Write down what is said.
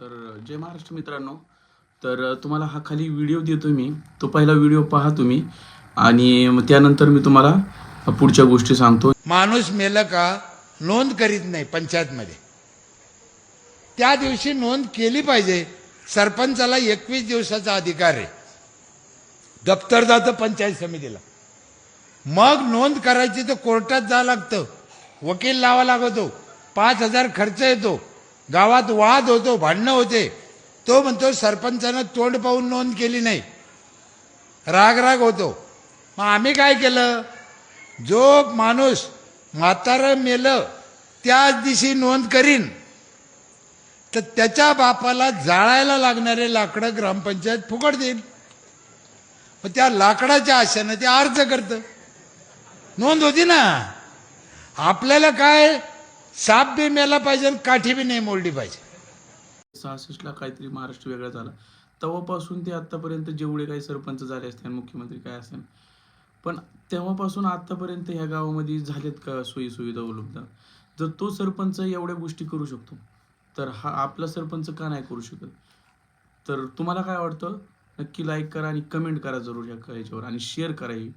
तर जय महाराष्ट्र मित्रांनो. तर तुम्हाला हा खाली व्हिडिओ देतो मी. तो पहिला व्हिडिओ पहा तुम्ही. आणि मग त्यानंतर मी तुम्हाला पुढच्या गोष्टी सांगतो. माणूस मेलं का नोंद करीत नाही पंचायतमध्ये? त्या दिवशी नोंद केली पाहिजे. सरपंचाला एकवीस दिवसाचा अधिकार आहे. दप्तर जातं पंचायत समितीला. मग नोंद करायची तर कोर्टात जावं लागतं. वकील लावा लागतो. पाच हजार खर्च येतो. गावात वाद होतो भांडणं होते. तो म्हणतो सरपंचानं तोंड पाहून नोंद केली नाही. राग राग होतो. मग आम्ही काय केलं? जो माणूस म्हातारं मेलं त्याच दिवशी नोंद करीन. तर त्याच्या बापाला जाळायला लागणारे लाकडं ग्रामपंचायत फुकट देईल. मग त्या लाकडाच्या आशेनं ते अर्ज करतं. नोंद होती ना. आपल्याला काय साप बी मेला पाहिजे आणि काठी बी नाही मोडली पाहिजे. सहासष्टला काहीतरी महाराष्ट्र वेगळा झाला. तेव्हापासून ते आत्तापर्यंत जेवढे काही सरपंच झाले असतील मुख्यमंत्री काय असेल पण तेव्हापासून आत्तापर्यंत ह्या गावामध्ये झालेत का सोयी सुविधा उपलब्ध? जर तो सरपंच एवढ्या गोष्टी करू शकतो तर हा आपला सरपंच का नाही करू शकत? तर तुम्हाला काय वाटतं? नक्की लाईक करा आणि कमेंट करा जरूर ह्या याच्यावर आणि शेअर करा ही.